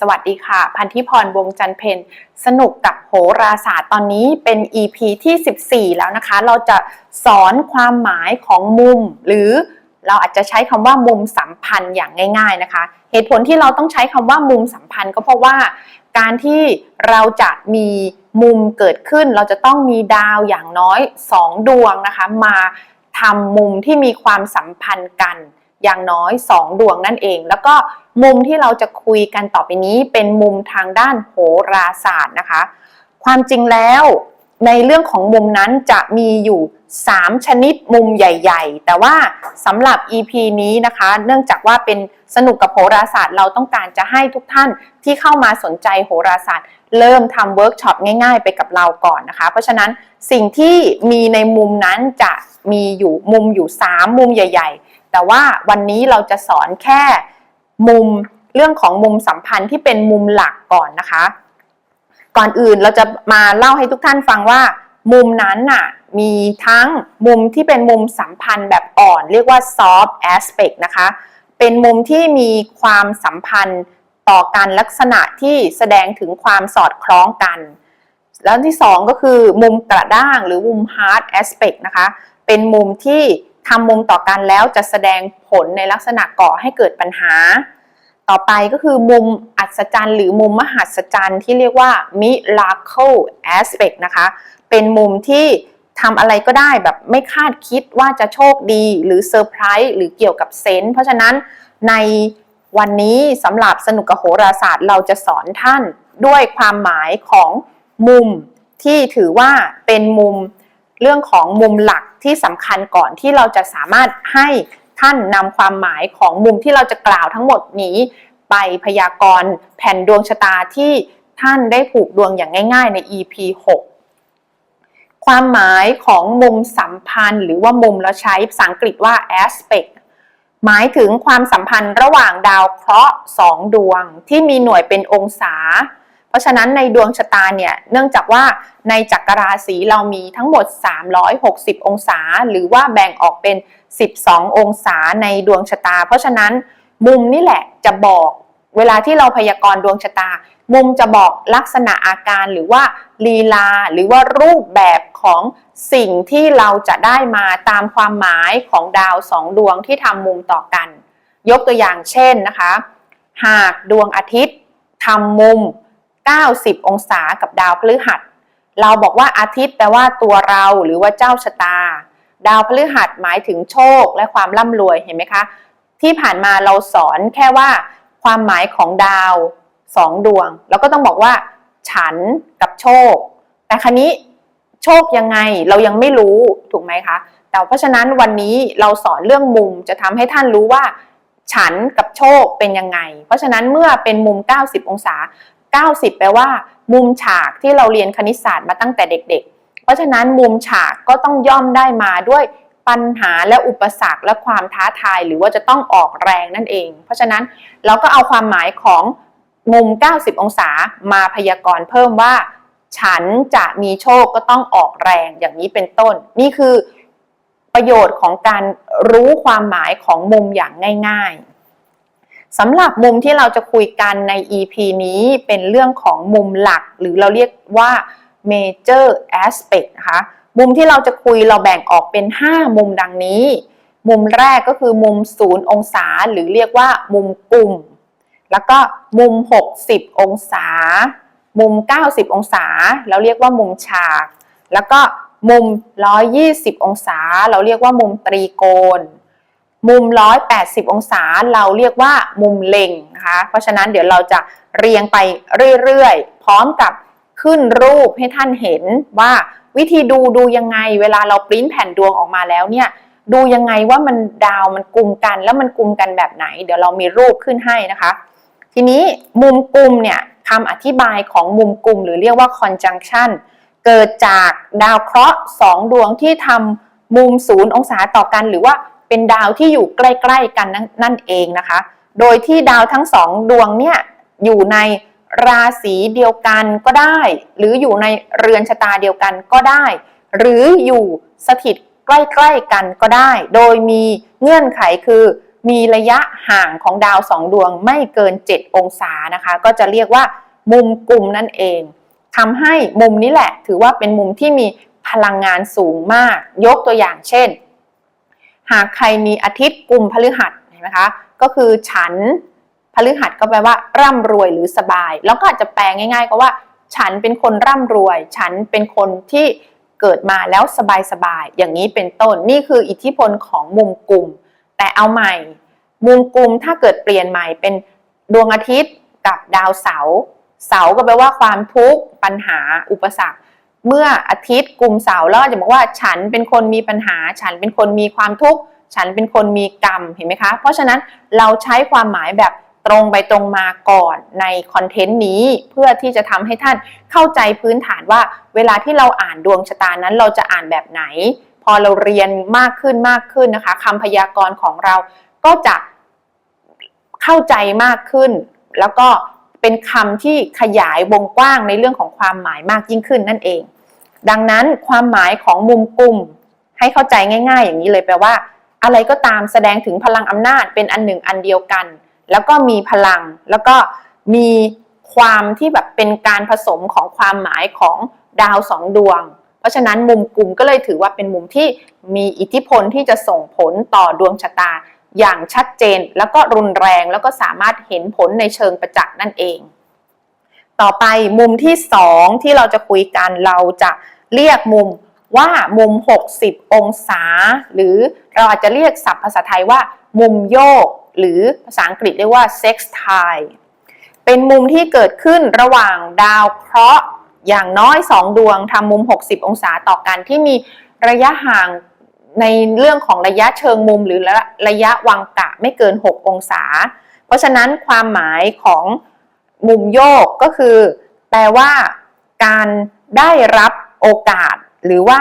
สวัสดีค่ะ พันธิพรวงจันเพนสนุกกับโหราศาสตร์ตอนนี้เป็น EP ที่ 14 แล้วนะคะ เราจะสอนความหมายของมุม หรือเราอาจจะใช้คำว่ามุมสัมพันธ์อย่างง่าย ๆนะคะ เหตุผลที่เราต้องใช้คำว่ามุมสัมพันธ์ก็เพราะว่า การที่เราจะมีมุมเกิดขึ้น เราจะต้องมีดาวอย่างน้อย 2 ดวงนะคะ มาทำมุมที่มีความสัมพันธ์กัน อย่างน้อย 2 ดวงนั่นเอง แล้วก็มุมที่เราจะคุยกันต่อไปนี้เป็นมุมทางด้านโหราศาสตร์นะคะ ความจริงแล้วในเรื่องของมุมนั้นจะมีอยู่ 3 ชนิดมุมใหญ่ ๆ แต่ว่าสำหรับ EP นี้นะคะ เนื่องจากว่าเป็นสนุกกับโหราศาสตร์ เราต้องการจะให้ทุกท่านที่เข้ามาสนใจโหราศาสตร์ เริ่มทำเวิร์กช็อปง่าย ๆ ไปกับเราก่อนนะคะ เพราะฉะนั้นสิ่งที่มีในมุมนั้นจะมีอยู่มุมอยู่ 3 มุมใหญ่ ๆ แต่ว่าวันนี้เราจะสอนแค่มุมเรื่องของมุมสัมพันธ์ที่เป็นมุมหลักก่อนนะคะ ก่อนอื่นเราจะมาเล่าให้ทุกท่านฟังว่า มุมนั้นน่ะมีทั้งมุมที่เป็นมุมสัมพันธ์แบบอ่อน เรียกว่า soft aspect นะคะ เป็นมุมที่มีความสัมพันธ์ต่อกันลักษณะที่แสดงถึงความสอดคล้องกัน แล้วที่สองก็คือมุมกระด้างหรือมุม hard aspect นะคะ เป็นมุมที่ ทำมุมต่อกันแล้วจะแสดงผลในลักษณะก่อให้เกิดปัญหา ต่อไปก็คือมุมอัศจรรย์หรือมุมมหัศจรรย์ที่เรียกว่า miracle aspect นะคะ เป็นมุมที่ทำอะไรก็ได้แบบไม่คาดคิดว่าจะโชคดีหรือเซอร์ไพรส์หรือเกี่ยวกับเซนส์เพราะฉะนั้นในวันนี้สำหรับสนุกกับโหราศาสตร์เราจะสอนท่านด้วยความหมายของมุมที่ถือว่าเป็นมุม เรื่องของมุมหลักที่สำคัญก่อนที่เราจะสามารถให้ท่านนำความหมายของมุมที่เราจะกล่าวทั้งหมดนี้ ไปพยากรณ์แผ่นดวงชะตาที่ท่านได้ผูกดวงอย่างง่าย ๆ ใน EP 6 ความหมายของมุมสัมพันธ์ หรือว่ามุมเราใช้ภาษาอังกฤษว่า aspect หมายถึงความสัมพันธ์ระหว่างดาวเคราะห์สองดวงที่มีหน่วยเป็นองศา เพราะฉะนั้นในดวงชะตาเนี่ยเนื่องจากว่าในจักรราศีเรามีทั้งหมด 360 องศา หรือว่าแบ่งออกเป็น 12 องศาในดวงชะตา เพราะฉะนั้นมุมนี่แหละจะบอกเวลาที่เราพยากรณ์ดวงชะตา มุมจะบอกลักษณะอาการหรือว่าลีลา หรือว่ารูปแบบของสิ่งที่เราจะได้มาตามความหมายของดาวสองดวงที่ทำมุมต่อกัน ยกตัวอย่างเช่นนะคะ หากดวงอาทิตย์ทำมุม 90 องศากับดาวพฤหัส เราบอกว่าอาทิตย์แปลว่าตัวเราหรือว่าเจ้าชะตา ดาวพฤหัสหมายถึงโชคและความร่ำรวยเห็นไหมคะ ที่ผ่านมาเราสอนแค่ว่า ความหมายของดาวสองดวง แล้วก็ต้องบอกว่า ฉันกับโชค แต่ครั้นี้โชคยังไงเรายังไม่รู้ถูกไหมคะ แต่เพราะฉะนั้นวันนี้เราสอนเรื่องมุมจะทำให้ท่านรู้ว่า ฉันกับโชคเป็นยังไง เพราะฉะนั้นเมื่อเป็นมุม 90 องศา 90 แปลว่า มุมฉากที่เราเรียนคณิตศาสตร์มาตั้งแต่เด็ก ๆ เพราะฉะนั้นมุมฉากก็ต้องย่อมได้มาด้วยปัญหาและอุปสรรคและความท้าทายหรือว่าจะต้องออกแรงนั่นเอง เพราะฉะนั้นเราก็เอาความหมายของมุม 90 องศามาพยากรณ์เพิ่มว่า ฉันจะมีโชคก็ต้องออกแรงอย่างนี้เป็นต้น นี่คือประโยชน์ของการรู้ความหมายของมุมอย่างง่าย ๆ สำหรับมุมที่เราจะคุยกันใน EP นี้เป็นเรื่องของมุมหลัก หรือเราเรียกว่า major aspect นะคะ มุมที่เราจะคุยเราแบ่งออกเป็น 5 มุมดังนี้ มุมแรกก็คือมุม 0 องศา หรือเรียกว่ามุมกลุ่ม แล้วก็มุม 60 องศา มุม 90 องศา เราเรียกว่ามุมฉาก แล้วก็มุม 120 องศา เราเรียกว่ามุมตรีโกณ มุม 180 องศาเราเรียกว่ามุมเล็งนะคะ เพราะฉะนั้นเดี๋ยวเราจะเรียงไปเรื่อยๆ พร้อมกับขึ้นรูปให้ท่านเห็นว่าวิธีดูดูยังไง เวลาเราปริ้นแผ่นดวงออกมาแล้วเนี่ยดูยังไงว่ามันดาวมันกลุ่มกันแล้วมันกลุ่มกันแบบไหน เดี๋ยวเรามีรูปขึ้นให้นะคะ ทีนี้มุมกลุ่มเนี่ยคำอธิบายของมุมกลุ่มหรือเรียกว่า conjunction เกิดจากดาวเคราะห์สองดวงที่ทำมุมศูนย์องศาต่อกันหรือว่า เป็นดาวที่อยู่ใกล้ ๆ กันนั่นเองนะคะ โดยที่ดาวทั้งสองดวงเนี่ยอยู่ในราศีเดียวกันก็ได้ หรืออยู่ในเรือนชะตาเดียวกันก็ได้ หรืออยู่สถิตใกล้ ๆ กันก็ได้ โดยมีเงื่อนไขคือมีระยะห่างของดาวสองดวงไม่เกิน 7 องศานะคะ ก็จะเรียกว่ามุมกลุ่มนั่นเองทำให้มุมนี้แหละ ถือว่าเป็นมุมที่มีพลังงานสูงมาก ยกตัวอย่างเช่น หากใครมีอาทิตย์กลุ่มพฤหัสเห็นไหมคะก็คือฉันพฤหัสก็แปลว่า ร่ำรวยหรือสบาย แล้วก็อาจจะแปลง่าย ๆ ก็ว่า ฉันเป็นคนร่ำรวย ฉันเป็นคนที่เกิดมาแล้วสบายๆอย่างนี้เป็นต้นนี่คืออิทธิพลของมุมกลุ่ม แต่เอาใหม่ มุมกลุ่มถ้าเกิดเปลี่ยนใหม่เป็นดวงอาทิตย์กับดาวเสาร์เสาร์ก็แปลว่าความทุกข์ปัญหาอุปสรรค เมื่ออาทิตย์กลุ่มเสาร์แล้วอาจจะบอกว่าฉันเป็นคนมีปัญหา ฉันเป็นคนมีความทุกข์ฉันเป็นคนมีกรรมเห็นไหมคะ เพราะฉะนั้นเราใช้ความหมายแบบตรงไปตรงมาก่อนในคอนเทนต์นี้เพื่อที่จะทำให้ท่านเข้าใจพื้นฐานว่า เวลาที่เราอ่านดวงชะตานั้นเราจะอ่านแบบไหน พอเราเรียนมากขึ้นมากขึ้นนะคะคำพยากรณ์ของเราก็จะเข้าใจมากขึ้น แล้วก็ เป็นคำที่ขยายวงกว้างในเรื่องของความหมายมากยิ่งขึ้นนั่นเอง ดังนั้นความหมายของมุมกลุ่ม ให้เข้าใจง่าย ๆ อย่างนี้เลยแปลว่า อะไรก็ตามแสดงถึงพลังอำนาจเป็นอันหนึ่งอันเดียวกัน แล้วก็มีพลัง แล้วก็มีความที่แบบเป็นการผสมของความหมายของดาวสองดวง เพราะฉะนั้นมุมกลุ่มก็เลยถือว่าเป็นมุมที่มีอิทธิพลที่จะส่งผลต่อดวงชะตา อย่างชัดเจนแล้วก็รุนแรงแล้วก็สามารถเห็นผลในเชิงประจักษ์นั่นเอง ต่อไปมุมที่สองที่เราจะคุยกันเราจะเรียกมุมว่ามุม 60 องศา หรือเราอาจจะเรียกศัพท์ภาษาไทยว่า มุมโยก หรือภาษาอังกฤษเรียกว่า sextile เป็นมุมที่เกิดขึ้นระหว่างดาวเคราะห์อย่างน้อย 2 ดวงทำมุม 60 องศาต่อกันที่มีระยะห่าง ในเรื่องของระยะเชิงมุมหรือระระยะวังกะไม่เกิน 6 องศา เพราะฉะนั้นความหมายของมุมโยกก็คือ แปลว่า การได้รับโอกาส หรือว่า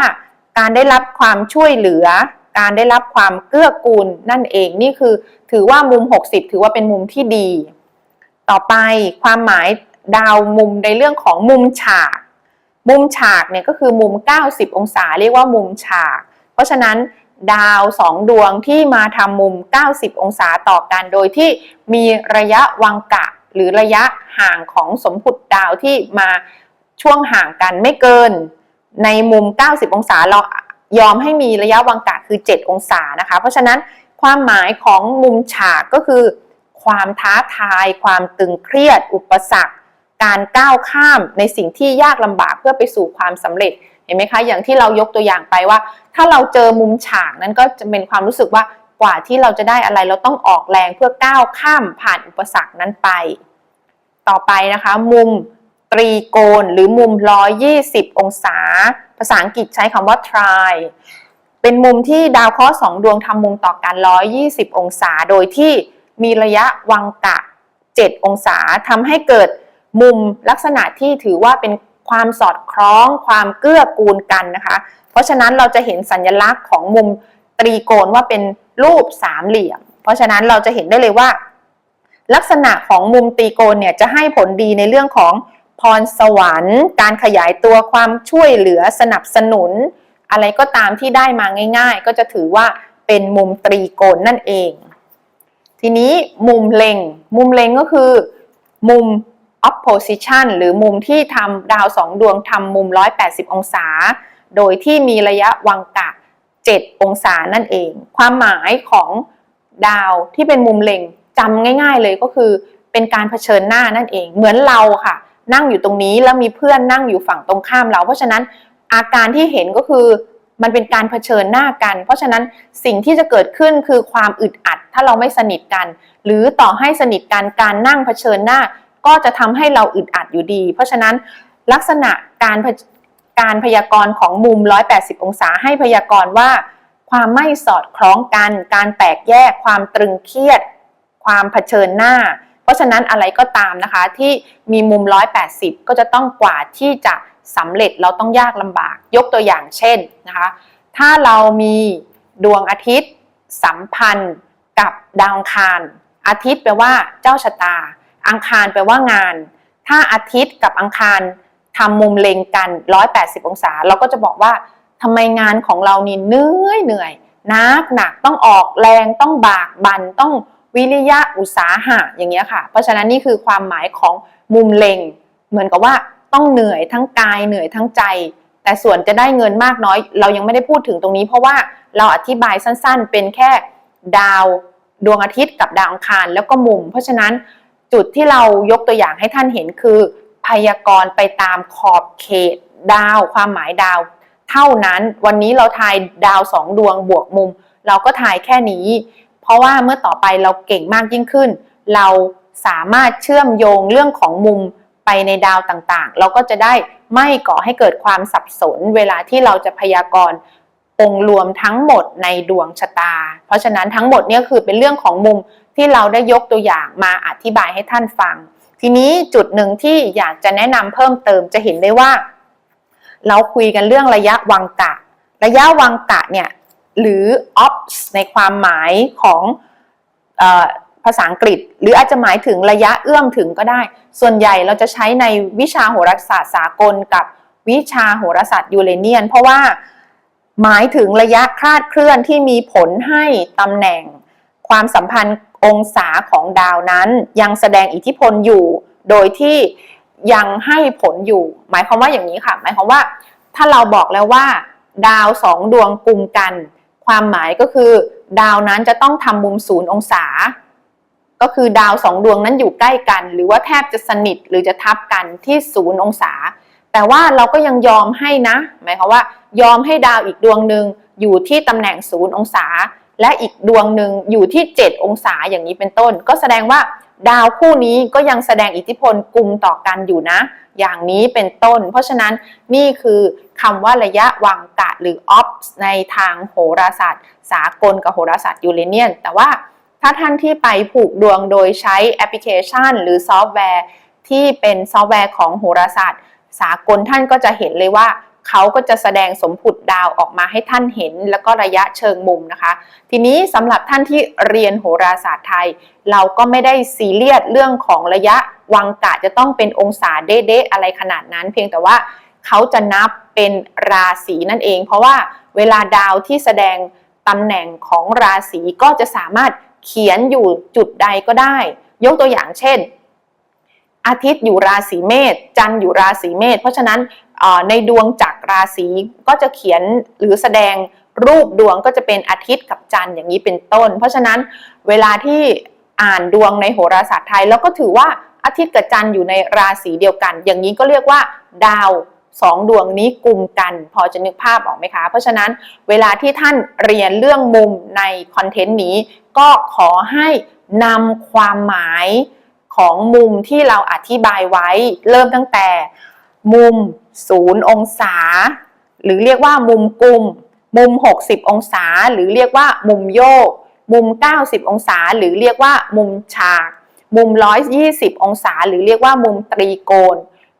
การได้รับความช่วยเหลือ การได้รับความเกื้อกูลนั่นเองนี่คือ ถือว่ามุม 60 ถือว่าเป็นมุมที่ดี ต่อไปความหมายดาวมุมในเรื่องของมุมฉาก มุมฉากเนี่ยก็คือมุม 90 องศา เรียกว่ามุมฉาก ราะฉะนั้นดาวสองดวงที่มาทำมุม 90 องศาต่อกัน โดยที่มีระยะวังกะ หรือระยะห่างของสมพุติดาวที่มาช่วงห่างกันไม่เกิน ในมุม 90 องศาเรายอมให้มีระยะวังกะคือ 7 องศานะคะ เพราะฉะนั้นความหมายของมุมฉากก็คือ ความท้าทาย ความตึงเครียด อุปสรรค การก้าวข้ามในสิ่งที่ยากลำบากเพื่อไปสู่ความสำเร็จ เห็นไหมคะอย่างที่เรายกตัวอย่างไปว่า ถ้าเราเจอมุมฉากนั้นก็จะเป็นความรู้สึกว่ากว่าที่เราจะได้อะไรเราต้องออกแรงเพื่อก้าวข้ามผ่านอุปสรรคนั้นไป ต่อไปนะคะ มุมตรีโกณหรือมุม 120 องศา ภาษาอังกฤษใช้คำว่า try เป็นมุมที่ดาวเคราะห์สองดวงทำมุมต่อกัน 120 องศา โดยที่มีระยะวังกะ 7 องศาทำให้เกิดมุมลักษณะที่ถือว่าเป็น ความสอดคล้อง ความเกื้อกูลกันนะคะ เพราะฉะนั้นเราจะเห็นสัญลักษณ์ของมุมตรีโกณว่าเป็นรูปสามเหลี่ยม เพราะฉะนั้นเราจะเห็นได้เลยว่า ลักษณะของมุมตรีโกณเนี่ยจะให้ผลดีในเรื่องของพรสวรรค์ การขยายตัวความช่วยเหลือสนับสนุน อะไรก็ตามที่ได้มาง่าย ๆ ก็จะถือว่าเป็นมุมตรีโกณนั่นเอง ทีนี้มุมเล็ง มุมเล็งก็คือ มุม opposition หรือมุมที่ทำดาวสองดวงทำมุม 180 องศา โดยที่มีระยะวังกะ 7 องศานั่นเอง ความหมายของดาวที่เป็นมุมเล็งจำง่าย ๆเลยก็คือเป็นการเผชิญหน้านั่นเอง เหมือนเราค่ะ นั่งอยู่ตรงนี้แล้วมีเพื่อนนั่งอยู่ฝั่งตรงข้ามเรา เพราะฉะนั้นอาการที่เห็นก็คือมันเป็นการเผชิญหน้ากัน เพราะฉะนั้นสิ่งที่จะเกิดขึ้นคือความอึดอัด ถ้าเราไม่สนิทกัน หรือต่อให้สนิทกันการนั่งเผชิญหน้า ก็จะทำให้เราอึดอัดอยู่ดี เพราะฉะนั้นลักษณะการการพยากรณ์ของมุม 180 องศาให้พยากรณ์ว่า ความไม่สอดคล้องกัน การแตกแยก ความตรึงเครียด ความเผชิญหน้า เพราะฉะนั้นอะไรก็ตามนะคะที่มีมุม 180 ก็จะต้องกว่าที่จะสำเร็จเราต้องยากลำบาก ยกตัวอย่างเช่นนะคะ ถ้าเรามีดวงอาทิตย์ สัมพันธ์กับดาวอังคาร อาทิตย์แปลว่าเจ้าชะตา อังคารแปลว่างาน ถ้าอาทิตย์กับอังคารทำมุมเล็งกัน 180 องศา เราก็จะบอกว่าทำไมงานของเรานี่เหนื่อยเหนื่อยนักหนักต้องออกแรงต้องบากบันต้องวิริยะอุตสาหะอย่างเงี้ยค่ะ เพราะฉะนั้นนี่คือความหมายของมุมเล็ง เหมือนกับว่าต้องเหนื่อยทั้งกายเหนื่อยทั้งใจ แต่ส่วนจะได้เงินมากน้อย เรายังไม่ได้พูดถึงตรงนี้ เพราะว่าเราอธิบายสั้นๆ เป็นแค่ดาวดวงอาทิตย์กับดาวอังคารแล้วก็มุม เพราะฉะนั้น จุดที่เรายกตัวอย่างให้ท่านเห็นคือพยากรณ์ไปตามขอบเขตดาว ความหมายดาว เท่านั้นวันนี้เราทายดาวสองดวงบวกมุม เราก็ทายแค่นี้ เพราะว่าเมื่อต่อไปเราเก่งมากยิ่งขึ้น เราสามารถเชื่อมโยงเรื่องของมุมไปในดาวต่างๆ เราก็จะได้ไม่ก่อให้เกิดความสับสน เวลาที่เราจะพยากรณ์องค์รวมทั้งหมดในดวงชะตา เพราะฉะนั้นทั้งหมดเนี่ยคือเป็นเรื่องของมุม ที่เราได้ยกตัวอย่างมาอธิบายให้ท่านฟัง ทีนี้จุดหนึ่งที่อยากจะแนะนำเพิ่มเติมจะเห็นได้ว่า เราคุยกันเรื่องระยะวังกะ ระยะวังกะเนี่ยหรือ ops ในความหมายของออภาษาอังกฤษ หรืออาจจะหมายถึงระยะเอื้อมถึงก็ได้ ส่วนใหญ่เราจะใช้ในวิชาโหราศาสตร์สากลกับวิชาโหราศาสตร์ยูเรเนียน เพราะว่าหมายถึงระยะคลาดเคลื่อนที่มีผลให้ตำแหน่ง ความสัมพันธ์ องศาของดาวนั้นยังแสดงอิทธิพลอยู่ โดยที่ยังให้ผลอยู่ หมายความว่าอย่างนี้ค่ะ หมายความว่าถ้าเราบอกแล้วว่า ดาวสองดวงกลุ่มกัน ความหมายก็คือ ดาวนั้นจะต้องทำมุมศูนย์องศา ก็คือดาวสองดวงนั้นอยู่ใกล้กัน หรือว่าแทบจะสนิทหรือจะทับกันที่ศูนย์องศา แต่ว่าเราก็ยังยอมให้นะ หมายความว่า ยอมให้ดาวอีกดวงหนึ่งอยู่ที่ตำแหน่งศูนย์องศา และอีกดวงหนึ่งอยู่ที่ 7 องศาอย่างนี้เป็นต้น ก็แสดงว่าดาวคู่นี้ก็ยังแสดงอิทธิพลกลุ่มต่อกันอยู่นะ อย่างนี้เป็นต้น เพราะฉะนั้นนี่คือคำว่าระยะวังกะหรือ ops ในทางโหราศาสตร์ สากลกับโหราศาสตร์ยูเรเนียน แต่ว่าถ้าท่านที่ไปผูกดวงโดยใช้แอปพลิเคชัน หรือซอฟต์แวร์ ที่เป็นซอฟต์แวร์ของโหราศาสตร์ สากลท่านก็จะเห็นเลยว่า เขาก็จะแสดงสมผุดดาวออกมาให้ท่านเห็น แล้วก็ระยะเชิงมุมนะคะ ทีนี้สำหรับท่านที่เรียนโหราศาสตร์ไทย เราก็ไม่ได้ซีเรียสเรื่องของระยะวังกะจะต้องเป็นองศาเด๊ะๆอะไรขนาดนั้น เพียงแต่ว่าเขาจะนับเป็นราศีนั่นเอง เพราะว่าเวลาดาวที่แสดงตำแหน่งของราศีก็จะสามารถเขียนอยู่จุดใดก็ได้ ยกตัวอย่างเช่น อาทิตย์อยู่ราศีเมษจันทร์อยู่ราศีเมษเพราะฉะนั้นในดวงจักรราศีก็จะเขียนหรือแสดงรูปดวงก็จะเป็นอาทิตย์กับจันทร์อย่างนี้เป็นต้น เพราะฉะนั้นเวลาที่อ่านดวงในโหราศาสตร์ไทย แล้วก็ถือว่าอาทิตย์กับจันทร์อยู่ในราศีเดียวกัน อย่างนี้ก็เรียกว่า ดาวสองดวงนี้กลุ่มกัน พอจะนึกภาพออกไหมคะ เพราะฉะนั้นเวลาที่ท่านเรียนเรื่องมุมในคอนเทนต์นี้ ก็ขอให้นำความหมาย ของมุมที่เราอธิบายไว้ เริ่มตั้งแต่มุมศูนย์องศา หรือเรียกว่ามุมกลุ่ม มุม 60 องศา หรือเรียกว่ามุมโยก มุม 90 องศา หรือเรียกว่ามุมฉาก มุม 120 องศา หรือเรียกว่ามุมตรีโกณ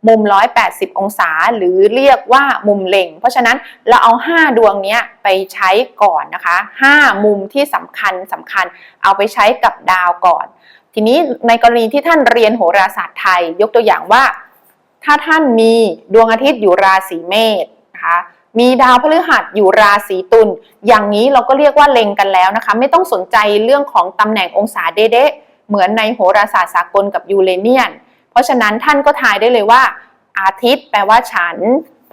มุม 180 องศา หรือเรียกว่ามุมเล็ง เพราะฉะนั้นเราเอา 5 ดวงนี้ไปใช้ก่อนนะคะ 5 มุมที่สำคัญสำคัญ เอาไปใช้กับดาวก่อน ทีนี้ในกรณีที่ท่านเรียนโหราศาสตร์ไทย ยกตัวอย่างว่า ถ้าท่านมีดวงอาทิตย์อยู่ราศีเมษนะคะมีดาวพฤหัสอยู่ราศีตุลอย่างนี้เราก็เรียกว่าเล็งกันแล้วนะคะ ไม่ต้องสนใจเรื่องของตำแหน่งองศาเด๊ะเหมือนในโหราศาสตร์สากลกับยูเรเนียน เพราะฉะนั้นท่านก็ทายได้เลยว่า อาทิตย์แปลว่าฉัน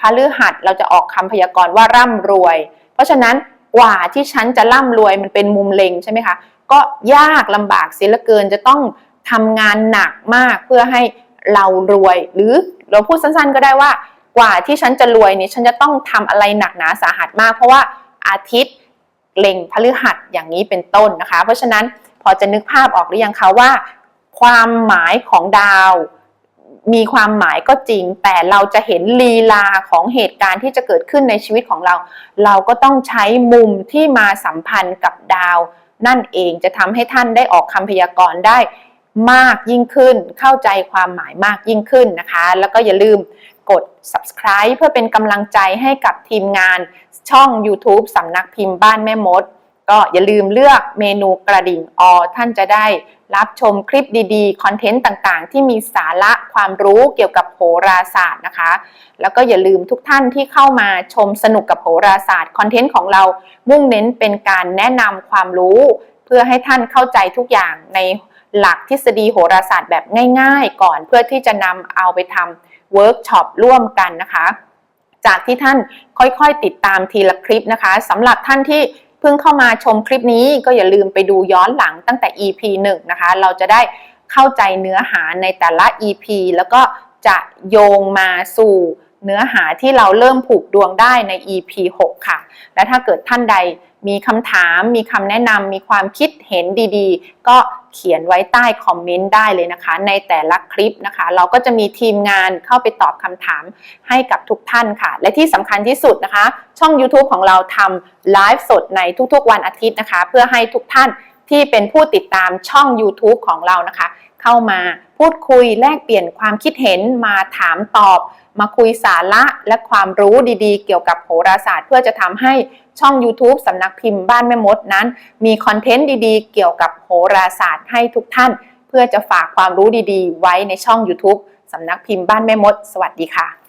พฤหัสเราจะออกคำพยากรณ์ว่าร่ำรวย เพราะฉะนั้นกว่าที่ฉันจะร่ำรวยมันเป็นมุมเล็งใช่ไหมคะ ก็ยากลำบากเสียเหลือเกินจะต้องทำงานหนักมากเพื่อให้เรารวย หรือเราพูดสั้นๆ ก็ได้ว่ากว่าที่ฉันจะรวยเนี่ยฉันจะต้องทำอะไรหนักหนาสาหัสมาก เพราะว่าอาทิตย์เล็งพฤหัสอย่างนี้เป็นต้นนะคะ เพราะฉะนั้นพอจะนึกภาพออกหรือยังคะว่า ความหมายของดาว มีความหมายก็จริง แต่เราจะเห็นลีลาของเหตุการณ์ที่จะเกิดขึ้นในชีวิตของเรา เราก็ต้องใช้มุมที่มาสัมพันธ์กับดาว นั่นเองจะทำให้ท่านได้ออกคำพยากรณ์ได้มากยิ่งขึ้น เข้าใจความหมายมากยิ่งขึ้นนะคะ แล้วก็อย่าลืมกด subscribe เพื่อเป็นกำลังใจให้กับทีมงานช่อง YouTube สำนักพิมพ์บ้านแม่มด ก็อย่าลืมเลือกเมนูกระดิ่งอท่านจะได้รับชมคลิปดีๆ คอนเทนต์ต่างๆ ที่มีสาระความรู้เกี่ยวกับโหราศาสตร์นะคะ แล้วก็อย่าลืมทุกท่านที่เข้ามาชมสนุกกับโหราศาสตร์คอนเทนต์ของเรามุ่งเน้นเป็นการแนะนำความรู้ เพื่อให้ท่านเข้าใจทุกอย่างในหลักทฤษฎีโหราศาสตร์แบบง่าย ๆ ก่อนเพื่อที่จะนำเอาไปทำเวิร์กช็อปร่วมกันนะคะ จากที่ท่านค่อยๆติดตามทีละคลิปนะคะสำหรับท่านที่ พิ่งเข้ามาชมคลิปนี้ก็อย่าลืมไปดูย้อนหลังตั้งแต่ EP 1 นะคะ เราจะได้เข้าใจเนื้อหาในแต่ละ EP แล้วก็จะโยงมาสู่เนื้อหาที่เราเริ่มผูกดวงได้ใน EP 6 ค่ะ และถ้าเกิดท่านใดมีคำถาม มีคำแนะนำมีความคิดเห็นดีๆ ก็ เขียนไว้ใต้คอมเมนต์ได้เลยนะคะ ในแต่ละคลิปนะคะ เราก็จะมีทีมงานเข้าไปตอบคำถามให้กับทุกท่านค่ะ และที่สำคัญที่สุดนะคะ ช่อง YouTube ของเราทำไลฟ์สดในทุกๆ วันอาทิตย์นะคะ เพื่อให้ทุกท่านที่เป็นผู้ติดตามช่อง YouTube ของเรานะคะ เข้ามาพูดคุยแลกเปลี่ยนความคิดเห็นมาถามตอบ มาคุยสาระและความรู้ดีๆ เกี่ยวกับโหราศาสตร์เพื่อจะทำให้ช่อง YouTube สำนักพิมพ์บ้านแม่มดนั้น มีคอนเทนต์ดีๆ เกี่ยวกับโหราศาสตร์ให้ทุกท่าน เพื่อจะฝากความรู้ดีๆ ไว้ในช่อง YouTube สำนักพิมพ์บ้านแม่มด สวัสดีค่ะ